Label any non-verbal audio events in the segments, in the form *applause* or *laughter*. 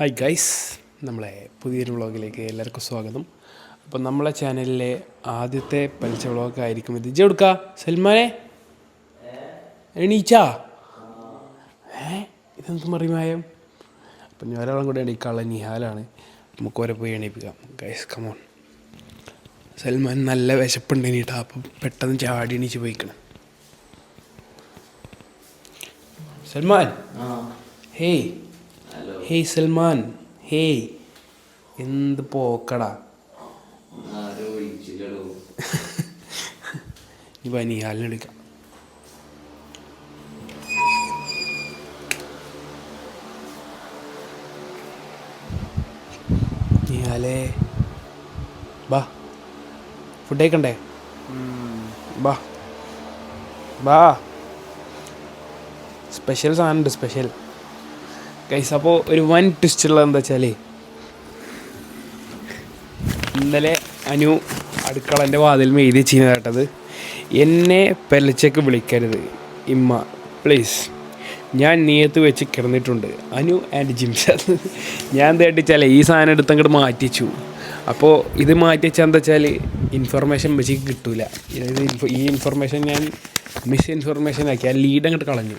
Hi guys നമ്മളെ പുതിയൊരു വ്ളോഗിലേക്ക് എല്ലാവർക്കും സ്വാഗതം. അപ്പം നമ്മളെ ചാനലിലെ ആദ്യത്തെ പലിച്ച വ്ളോഗ് ആയിരിക്കും ഇത്. ഇജ്ജ് എടുക്ക സൽമാനെ? എണീച്ചാ? ഏ? ഇതെന്ത് മറിമായം? അപ്പം ഞാൻ ഒരാളും കൂടെ എണീക്കാനുള്ള നിഹാലാണ്. നമുക്ക് ഓരോ പോയി എണീപ്പിക്കാം. ഗൈസ് കമോൺ സൽമാൻ നല്ല വിശപ്പുണ്ട് എണീട്ടാ. അപ്പം പെട്ടെന്ന് ചാടി എണീച്ച് പോയിക്കണം. Salman? Hey. Hey Salman hey എന്ത് പോക്കടാ. *laughs* ഇനി നിഹാലിനെ എടുക്കാം നിഹാലേ ബാ ഫുഡ് കഴിക്കണ്ടേ? ബാ ബാ. സ്പെഷ്യൽ സാധനമുണ്ട് സ്പെഷ്യൽ ഗൈസ് അപ്പോൾ ഒരു വൻ ട്വിസ്റ്റ് ഉള്ളത് എന്താ വെച്ചാൽ ഇന്നലെ അനു അടുക്കളന്റെ വാതിൽ എഴുതി ചെയ്യുന്ന കേട്ടത് എന്നെ പെലച്ചക്ക് വിളിക്കരുത് ഇമ്മ പ്ലീസ് ഞാൻ നീയത്ത് വെച്ച് കിടന്നിട്ടുണ്ട്. അനു ആൻഡ് ജിംഷാദ് ഞാൻ തേട്ടിച്ചാലേ ഈ സാധനം എടുത്ത് അങ്ങോട്ട് മാറ്റിച്ചു. അപ്പോൾ ഇത് മാറ്റിച്ചാൽ എന്താ വെച്ചാൽ ഇൻഫർമേഷൻ വെച്ച് കിട്ടൂല. ഈ ഇൻഫർമേഷൻ ഞാൻ മിസ് ഇൻഫർമേഷൻ ആക്കി ആ ലീഡ് അങ്ങോട്ട് കളഞ്ഞു.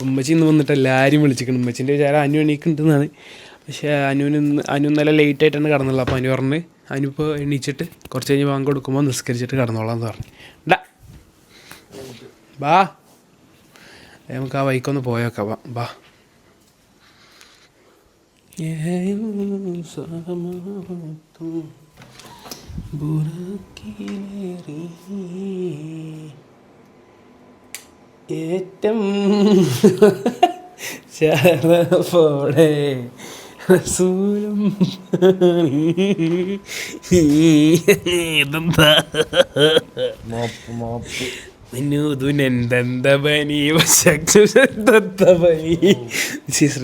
ഉമ്മച്ചി ഇന്ന് വന്നിട്ട് എല്ലാവരും വിളിച്ചിരിക്കണം ഉമ്മച്ചിന്റെ വിചാരം അനു എണീക്കുന്നുണ്ടെന്നാണ്. പക്ഷേ അനുവിന് അനു ഇന്നലെ ലേറ്റ് ആയിട്ടാണ് കടന്നുള്ളത്. അപ്പോൾ അനു പറഞ്ഞ് അനു ഇപ്പോൾ എണീച്ചിട്ട് കുറച്ച് കഴിഞ്ഞ് ബാങ്ക് കൊടുക്കുമ്പോൾ നിസ്കരിച്ചിട്ട് കടന്നോളാം എന്ന് പറഞ്ഞു. ഡാ ബാ. നമുക്ക് ആ വൈക്കൊന്ന് പോയേക്കാം. വാ, ബാ. ഏറ്റം *laughs* ശരഫോടെ റസൂലും ഇതെന്താ? Mop mop. വിനോദുനന്ദന്തപനി വശക്തപനി ദിസ് ഈസ്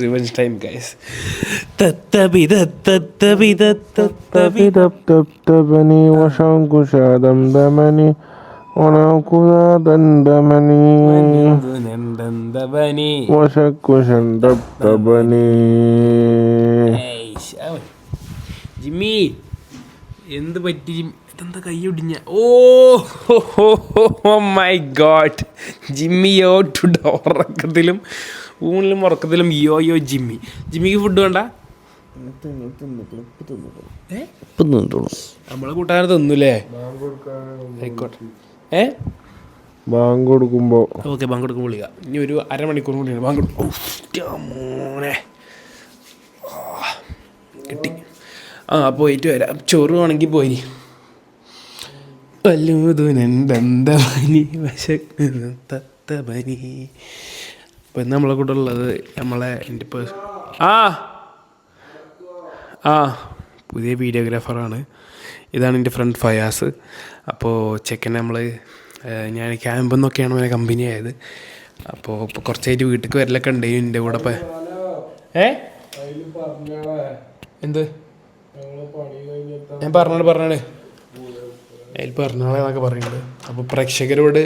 വശം കുശാദം ഗൈസ് വശക്കുശന്തപ്തപനി ജിമ്മി എന്ത് പറ്റി ഇതെന്താ കൈ ഒടിഞ്ഞ? ഓ മൈ ഗോഡ് ജിമ്മി യോ ടു ഉറക്കത്തിലും ഊണിലും ഉറക്കത്തിലും യോ യോ ജിമ്മി. ജിമ്മിക്ക് ഫുഡ് വേണ്ട? നമ്മളെ കൂട്ടുകാരെ തിന്നൂലേ ആയിക്കോട്ടെ. ഏ? ബാങ്ക് കൊടുക്കുമ്പോ. ഓക്കെ ബാങ്ക് കൊടുക്കുമ്പോൾ വിളിക്കാം. ഇനി ഒരു അരമണിക്കൂർ കൂടി ബാങ്ക് മോനെ. കിട്ടി. ആ പോയിട്ട് വരാം. ചോറ് വേണമെങ്കിൽ പോയി. വല്ലൂതുനന്ദന്തപനി വശക്തപനി ഇപ്പം ഇന്ന് നമ്മളെ കൂടെ ഉള്ളത് നമ്മളെ എന്റെ പേഴ്സ് ആ. ആ. പുതിയ വീഡിയോഗ്രാഫറാണ്. ഇതാണ് എന്റെ ഫ്രണ്ട് ഫയാസ്. അപ്പോൾ ചെക്കൻ നമ്മൾ ഞാൻ ക്യാമ്പിൽ നിന്നൊക്കെയാണ് അവനെ കമ്പനി ആയത്. അപ്പോൾ ഇപ്പോൾ കുറച്ചായിട്ട് വീട്ടിൽ വരലൊക്കെ ഉണ്ട്. എന്റെ കൂടെ ഇപ്പം ഏ? എന്ത്? ഞാൻ പറഞ്ഞോട് പറഞ്ഞാണ് അതിൽ പറഞ്ഞോളെന്നൊക്കെ പറയുന്നത് അപ്പോൾ പ്രേക്ഷകരോട്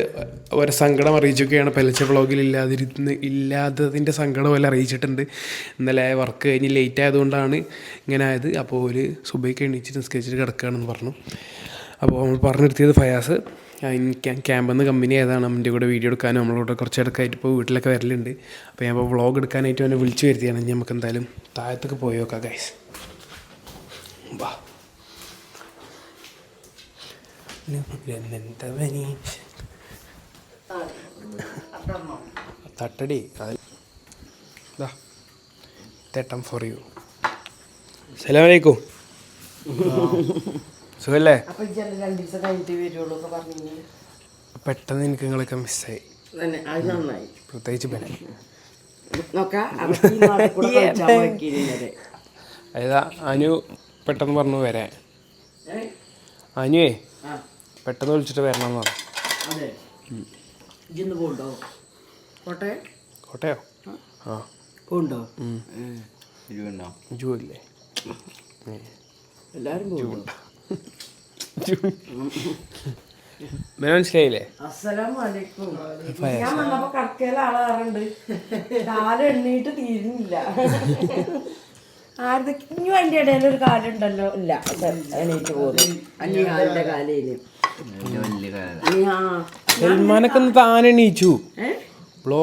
ഒരു സങ്കടം അറിയിച്ചൊക്കെയാണ് പെലച്ച വ്ളോഗിൽ ഇല്ലാതിരുന്ന് ഇല്ലാത്തതിന്റെ സങ്കടം പോലെ അറിയിച്ചിട്ടുണ്ട്. ഇന്നലെ വർക്ക് കഴിഞ്ഞ് ലേറ്റ് ആയതുകൊണ്ടാണ് ഇങ്ങനെ ആയത്. അപ്പോൾ ഒരു സുബൈക്ക് എണീച്ചിട്ട് നിസ്കരിച്ചിട്ട് കിടക്കുകയാണെന്ന് പറഞ്ഞു. അപ്പോൾ നമ്മൾ പറഞ്ഞു ഫയാസ് ക്യാമ്പിൽ നിന്ന് കമ്പനി ഏതാണ്? അമ്മന്റെ കൂടെ വീഡിയോ എടുക്കാനും നമ്മളോട് കുറച്ച് ഇടക്കായിട്ട് ഇപ്പോൾ വീട്ടിലൊക്കെ വരലുണ്ട്. അപ്പോൾ ഞാൻ ഇപ്പോൾ വ്ളോഗ് എടുക്കാനായിട്ട് അവനെ വിളിച്ചു വരുത്തിയാണ്. നമുക്ക് എന്തായാലും താഴത്തേക്ക് പോയി നോക്കാം ഗൈസ് വാ. തട്ടടി. ദാ. തേട്ടം ഫോർ യു സലാമലൈക്കും. സുഖല്ലേ? പെട്ടെന്ന് എനിക്ക് നിങ്ങളൊക്കെ മിസ്സായി തന്നെ അത് നന്നായി. പ്രത്യേകിച്ച് പിന്നെ. നോക്കാം അതൊക്കെ ഈ നാട്ടിൽ കൂടെ *laughs* കളിച്ചാൽ മതിക്കില്ലേ. അതാ അനു പെട്ടെന്ന് പറഞ്ഞു വരാൻ. ഏ? അനുവേ പെട്ടെന്ന് വിളിച്ചിട്ട് വരണം എന്ന് പറഞ്ഞു. അതെ. കോട്ടയോ ആ. ജൂ മനസ്സിലായില്ലേ? അസ്സലാമലൈക്കും. ഞാൻ വന്നപ്പോ കടക്കയില ആളാറുണ്ട് കാൽ എണ്ണീട്ട് തീരുന്നില്ല. ആരുടെ അതിന്റെ ഇടയിൽ ഒരു കാലുണ്ടല്ലോ? ഇല്ല. എണീറ്റ് പോകുന്നു. അനിഹാലിന്റെ ആളുടെ വലിയ വലിയ കാല അനിഹാ സൽമാനൊക്കെ ഒന്ന് ബ്ലോ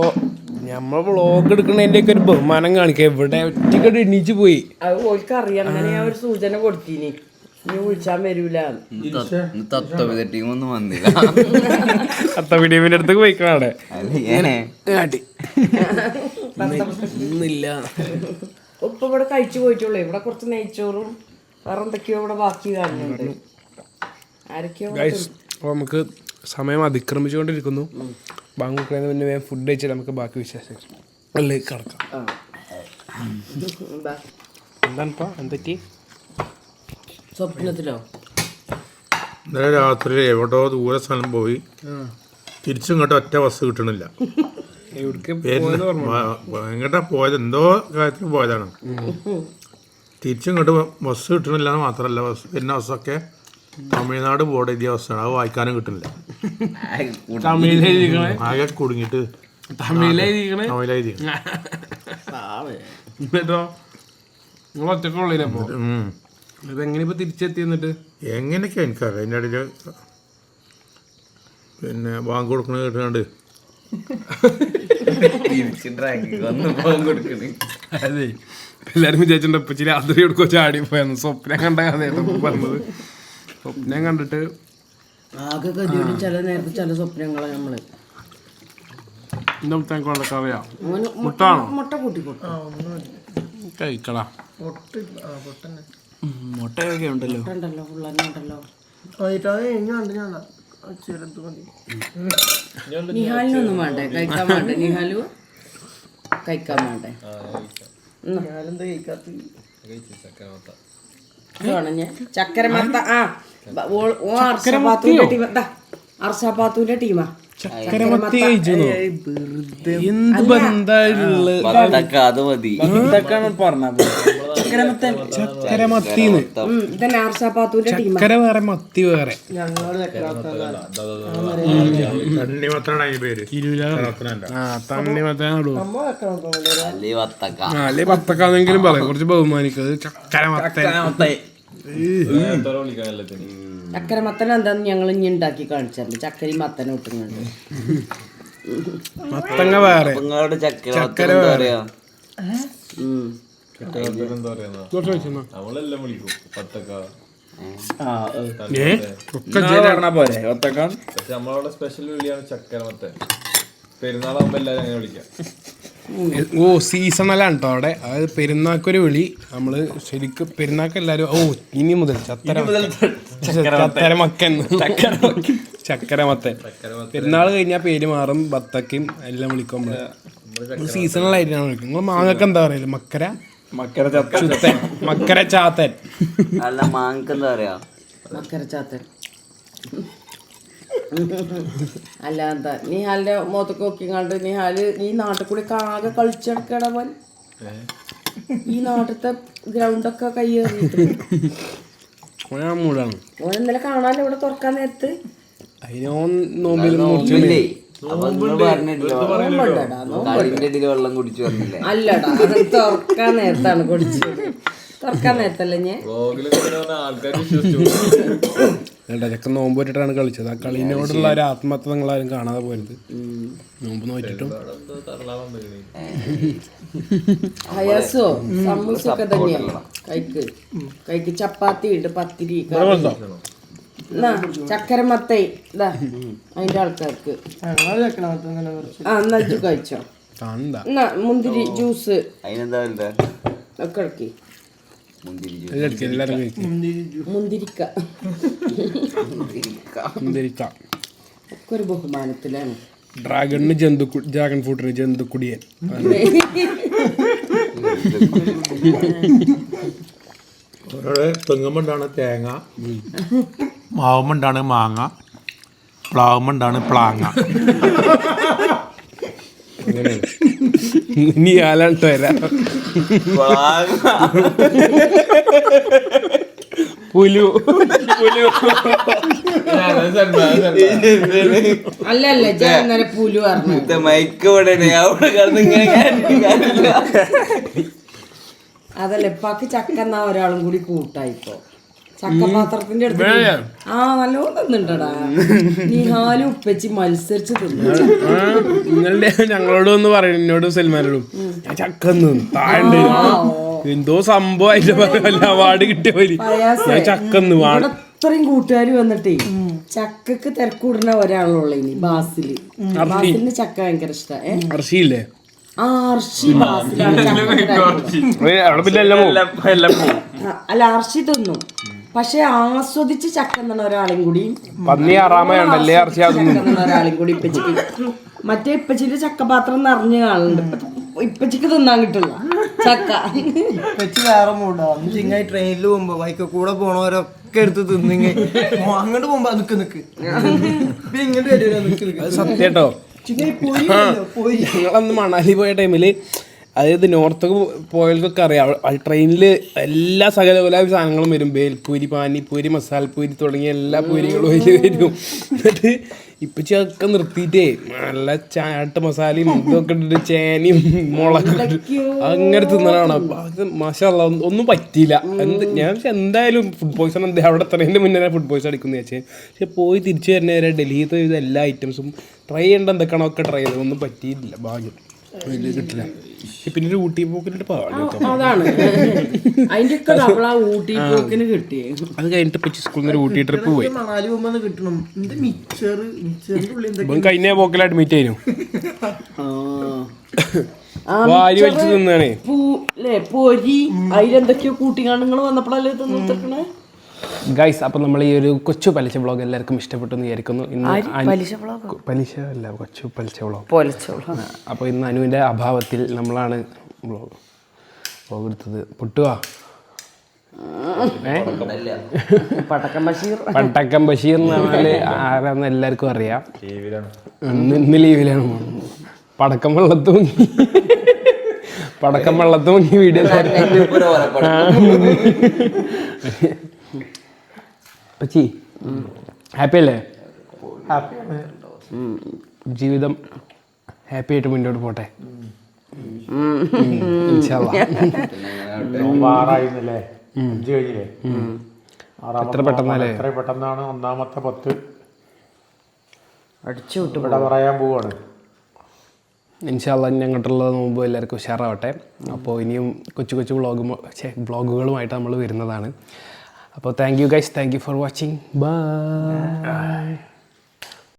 നമ്മളെ ബ്ലോഗ് എടുക്കണതിന്റെ ഒക്കെ ഒരു ബഹുമാനം കാണിക്കുക ഇവിടെ ഒറ്റക്കട് എണീച്ചു പോയി. അത് ഓൾക്ക് അറിയാം. അങ്ങനെ ഞാൻ ഒരു സൂചന കൊടുത്തീനി. നീ വിളിച്ചാൻ വരൂല. ടീമൊന്നും വന്നില്ല. അടുത്തേക്ക് കാട്ടി ഒന്നില്ല ഇപ്പൊ ഇവിടെ കഴിച്ചു പോയിട്ടുള്ളൂ. ഇവിടെ കുറച്ച് നെയ്ച്ചോറും വേറെ എന്തൊക്കെയോ ഇവിടെ ബാക്കി കാണുന്നുണ്ട് അപ്പോൾ നമുക്ക് സമയം അതിക്രമിച്ചുകൊണ്ടിരിക്കുന്നു. ബാങ്ക് കഴിഞ്ഞ പിന്നെ വേഗം ഫുഡ് കഴിച്ചാൽ നമുക്ക് ബാക്കി വിശേഷം അല്ലേ കിടക്കാം. എന്താണിപ്പോ? എന്തൊക്കെ സ്വപ്നത്തിലോ? ഇന്നലെ രാത്രി എവിടോ ദൂരെ സ്ഥലം പോയി. തിരിച്ചും ഇങ്ങോട്ട് ഒറ്റ ബസ് കിട്ടണില്ല. എങ്ങോട്ടാ പോയത്? എന്തോ കാര്യത്തിന് പോയതാണ്. തിരിച്ചും ഇങ്ങോട്ട് ബസ് കിട്ടണില്ല മാത്രല്ല മാത്രമല്ല ബസ് പിന്നെ ബസ്സൊക്കെ തമിഴ്നാട് ബോർഡ് എഴുതിയ അവസ്ഥയാണ്. അത് വായിക്കാനും കിട്ടുന്നില്ല. ആകെ കുടുങ്ങിട്ട് തമിഴിലെഴുതിക്കണേ തമിഴെഴുതി എന്നിട്ടോ? നിങ്ങൾ ഒറ്റക്കുള്ളില്ല അപ്പോ? ഇതെങ്ങനെ ഇപ്പൊ തിരിച്ചെത്തി എന്നിട്ട്? എങ്ങനെയൊക്കെയാ എനിക്കറിയാം അതിന്റെ ഇടയിൽ പിന്നെ ബാങ്ക് കൊടുക്കണത് കേട്ടുകൊണ്ട് കൊടുക്കണേ. അതെ. എല്ലാരും വിചാരിച്ചിട്ടുണ്ട് ഇപ്പൊ രാത്രി എടുക്കോ ചാടി പോയെന്ന്. സ്വപ്നം കണ്ട പറഞ്ഞത്. സ്വപ്നം കണ്ടിട്ട് ആകെ ചില നേരത്തെ ചില സ്വപ്നങ്ങളാണ് നമ്മൾ. എന്താ മുട്ട മുട്ടയൊക്കെ ഉണ്ടല്ലോ. ഉണ്ടല്ലോ. ഉണ്ടല്ലോ നിഹാലിനൊന്നും വേണ്ടേ? കഴിക്കാൻ വേണ്ടേ? നിഹാലു? കഴിക്കാൻ വേണ്ടേ? നിഹാലെന്താ ആ ഓൾ- ആ ടീമാ. ചക്കരമത്തി ചക്കര വേറെ മത്തി വേറെ. പറയാം. കുറച്ച് ബഹുമാനിക്കത് ചക്കര മത്ത. ചക്കരമത്തൻ എന്താന്ന് ഞങ്ങൾ ഇനി ഉണ്ടാക്കി കാണിച്ചിട്ടുണ്ട് ചക്കരി മത്തൻ ഇട്ടുന്നുണ്ട് മത്തങ്ങ വേറെ. പോരെ? ഒത്തക്കാൻ പക്ഷെ നമ്മളവിടെ സ്പെഷ്യൽ വിളിയാണ് ചക്കര മത്തൻ. പെരുന്നാളാകുമ്പോ എല്ലാരും അങ്ങനെ വിളിക്കാം. ഓ സീസണലാണ് കേട്ടോ അവിടെ. അതായത് പെരുന്നാക്കൊരു വിളി. നമ്മൾ ശരിക്കും പെരുന്നാക്ക് എല്ലാരും ഓ ഇനി മുതൽ ചത്തര ചത്തര മക്കൻ. ചക്കരമത്തൻ പെരുന്നാൾ കഴിഞ്ഞാൽ പേര് മാറും ബത്തക്കും എല്ലാം വിളിക്കും സീസണൽ ആയിട്ടാണ് വിളിക്കും. നിങ്ങൾ മാങ്ങക്ക് എന്താ പറയൽ? മക്കര? മക്കര ചത്തൻ ചുത്തൻ. മക്കര ചാത്തൻ. അല്ല മാങ്ങക്ക് എന്താ പറയാ? മക്കരച്ചാത്തൻ അല്ല എന്താ നിഹാലിന്റെ മുഖത്തൊക്കെ നോക്കിങ്ങാണ്ട് നിഹാൽ ഈ നാട്ടിൽ കൂടി ആകെ കളിച്ചെടുക്കണവൻ ഈ നാട്ടിലത്തെ ഗ്രൗണ്ടൊക്കെ കയ്യേറിയിട്ട്. ഓൻ ഇന്നലെ കാണാല്ലോ ഇവിടെ തുറക്കാൻ നേരത്ത്. വെള്ളം കുടിച്ചു വന്നില്ലേ? അല്ലടാ അത് തുറക്കാൻ നേരത്താണ് കുടിച്ചത്. തുറക്കാൻ നേരത്തല്ലേ ഞാൻ ആൾക്കാർ ചക്ക നോമ്പ് പോയിട്ടാണ് കളിച്ചത്. ആ കളിനോടുള്ള ഒരു ആത്മഹത്യ നിങ്ങളാരും കാണാതെ പോയത് നോമ്പ് നോക്കിയിട്ടും സമൂസൊക്കെ കൈക്ക്. കൈക്ക് ചപ്പാത്തി ഉണ്ട് പത്തിരി ചക്കരമത്തൈ ഇതാ അതിന്റെ ആൾക്കാർക്ക്. ആ എന്നാ കഴിച്ചോ. മുന്തിരി ജ്യൂസ്. ഒക്കെ ഇറക്കി മുന്തിരിക്ക. എന്തിരിക്കാം ഒക്കെ ഒരു ബഹുമാനത്തിലാണ്. ഡ്രാഗണിന് ജന്തു ഡ്രാഗൺ ഫ്രൂട്ടിന് ജന്തുക്കുടിയൻ. ഓരോടെ തെങ്ങുമ്പണ്ടാണ് തേങ്ങ മാവുമണ്ടാണ് മാങ്ങ പ്ലാവുമണ്ടാണ് പ്ലാങ്ങ. ഇനി ആലാണ്ട് വരാം. പുലു. അല്ല അല്ല ഞാൻ ഇന്നലെ പുലു പറഞ്ഞു. മൈക്ക് ഇവിടെ അവിടെ കിടന്ന് ഇങ്ങനെ കേട്ടിട്ട് കാര്യമില്ല. അതല്ല ഇപ്പാക്ക് ചക്കന്ന ഒരാളും കൂടി കൂട്ടായിപ്പോ. ചക്കപാത്രത്തിന്റെ അടുത്ത് ആ നല്ലോണം തിന്നുണ്ടടാ നിഹാലും ഉപ്പച്ചി മത്സരിച്ച് തിന്നു നിങ്ങളുടെ ഞങ്ങളോട് ഒന്ന് പറയണം എന്നോടും സൽമാനോടും ഞാൻ ചക്കന്ന് താഴെ എന്തോ സംഭവമായിട്ട് പറയാല്ല അവാർഡ് കിട്ടിയ പോലെ ഞാൻ ചക്കന്ന് അത്രയും കൂട്ടുകാർ വന്നിട്ടേ ചക്കക്ക് തിരക്കൂടുന്ന ഒരാളുള്ള ഇനി ബാസിൽ ബാസിലിന് ചക്ക ഭയങ്കര ഇഷ്ടം അർഷിയില്ലേ ചക്ക. അല്ല അർഷി തിന്നും പക്ഷെ ആസ്വദിച്ച് ചക്ക എന്ന ഒരാളെയും കൂടി. പന്നി ആറാമയുണ്ടല്ലേ അർഷി ചക്ക എന്ന ഒരാളെയും കൂടി ഇപ്പച്ചിക്ക്. മറ്റേ ഇപ്പച്ചിന്റെ ചക്കപാത്രം നിറഞ്ഞു കാണുന്നുണ്ട്. ഇപ്പച്ചിക്ക് തിന്നാൻ കിട്ടില്ല. ചക്ക. ഇപ്പച്ചി വേറെ മൂടാ ചിങ്ങായി ട്രെയിനിൽ പോകുമ്പോ ബൈക്ക് കൂടെ പോണവരൊക്കെ എടുത്ത് തിന്നിങ്ങ. അങ്ങോട്ട് പോകുമ്പോ നിക്ക് നിക്ക്. ഇങ്ങോട്ട് വരില്ല നിക്ക് സത്യം കേട്ടോ. ചിങ്ങായി പോയി പോയി. ഞങ്ങളന്ന് മണാലി പോയ ടൈമിൽ അതായത് നോർത്തൊക്കെ പോയവർക്കൊക്കെ അറിയാം. ട്രെയിനിൽ എല്ലാ സകല പല സാധനങ്ങളും വരും. ബേൽപൂരി പാനിപ്പൂരി മസാലപ്പൂരി തുടങ്ങിയ എല്ലാ പൂരികളും അതിൽ വരും. എന്നിട്ട് ഇപ്പം അതൊക്കെ നിർത്തിയിട്ടേ നല്ല ചാട്ട് മസാലയും ഇതൊക്കെ ഇട്ടിട്ട് ചേനയും മുളകും അങ്ങനെ തിന്നലാണ്. മാഷല്ല ഒന്നും പറ്റിയില്ല. എന്ത് ഞാൻ എന്തായാലും ഫുഡ് പോയ്സൺ എന്താ അവിടെ എത്രേന്റെ മുന്നേ ഫുഡ് പോയ്സൺ അടിക്കുന്നു വെച്ചാൽ പക്ഷെ പോയി തിരിച്ചു വരുന്ന വരെ ഡൽഹിത്തെ ഇത് എല്ലാ ഐറ്റംസും ട്രൈ ചെയ്യേണ്ട എന്തൊക്കെയാണോ ഒക്കെ ട്രൈ ചെയ്തത്. ഒന്നും പറ്റിയിട്ടില്ല. ഭാഗ്യം. വലിയ കിട്ടില്ല പിന്നെ ഊട്ടി പോക്കിനിട്ട് അതാണ്. അതിന്റെ ഒക്കെ അവളാ ഊട്ടി പോക്കിന് കിട്ടിയേ. അത് കഴിഞ്ഞിട്ട് പറ്റി സ്കൂളിൽ നിന്ന് ഊട്ടി ട്രിപ്പ് പോയി. മണാലി പോകുമ്പോ കിട്ടണം. എന്ത് മിക്സർ മിക്സറിന്റെ ഉള്ളിൽ എന്തൊക്കെ ഇപ്പം കഴിഞ്ഞ പോക്കിൽ അഡ്മിറ്റ് ആയിരുന്നു വാരി തിന്നാണേ. പൂ അല്ലേ പൊരി അതിലെന്തൊക്കെയോ കൂട്ടിക്കാണ്ട് നിങ്ങൾ വന്നപ്പോഴല്ലേ തന്നെ ഗൈസ് അപ്പം നമ്മൾ ഈ ഒരു കൊച്ചു പലിശ വ്ളോഗ് എല്ലാവർക്കും ഇഷ്ടപ്പെട്ടു എന്ന് വിചാരിക്കുന്നു. ഇന്ന് പലിശ അല്ല കൊച്ചു പലിശ വ്ളോഗ് അപ്പൊ അപ്പോൾ ഇന്ന് അനുവിന്റെ അഭാവത്തിൽ നമ്മളാണ് വ്ളോഗ് വ്ളോഗ് എടുത്തത്. പൊട്ടുവാ. പടക്കം ബഷീർ. പട്ടക്കം ബഷീർ എന്ന് പറഞ്ഞാൽ ആരാന്ന് എല്ലാവർക്കും അറിയാം. ഇന്ന് ലീവിലാണ് പടക്കം വെള്ളത്തും പടക്കം വെള്ളത്തും വീഡിയോ പച്ചി ഹാപ്പി അല്ലേ ജീവിതം ഹാപ്പി ആയിട്ട് മുന്നോട്ട് പോട്ടെ. ഇൻഷാ അല്ലാ. ആറായിരുന്നല്ലേ? അഞ്ച് കഴിഞ്ഞില്ലേ? എത്ര പെട്ടെന്നല്ലേ എത്ര പെട്ടെന്നാണ് ഒന്നാമത്തെ പത്ത്? അടിച്ചു വിട്ടു ഇവിടെ പറയാൻ പോവാണ്. ഇൻഷാല്ല ഞങ്ങോട്ടുള്ള നോമ്പ് എല്ലാവർക്കും ഉഷാറാവട്ടെ. അപ്പോൾ ഇനിയും കൊച്ചു കൊച്ചു വ്ളോഗ് ബ്ലോഗുകളുമായിട്ട് നമ്മൾ വരുന്നതാണ്. അപ്പോൾ thank you guys thank you for watching bye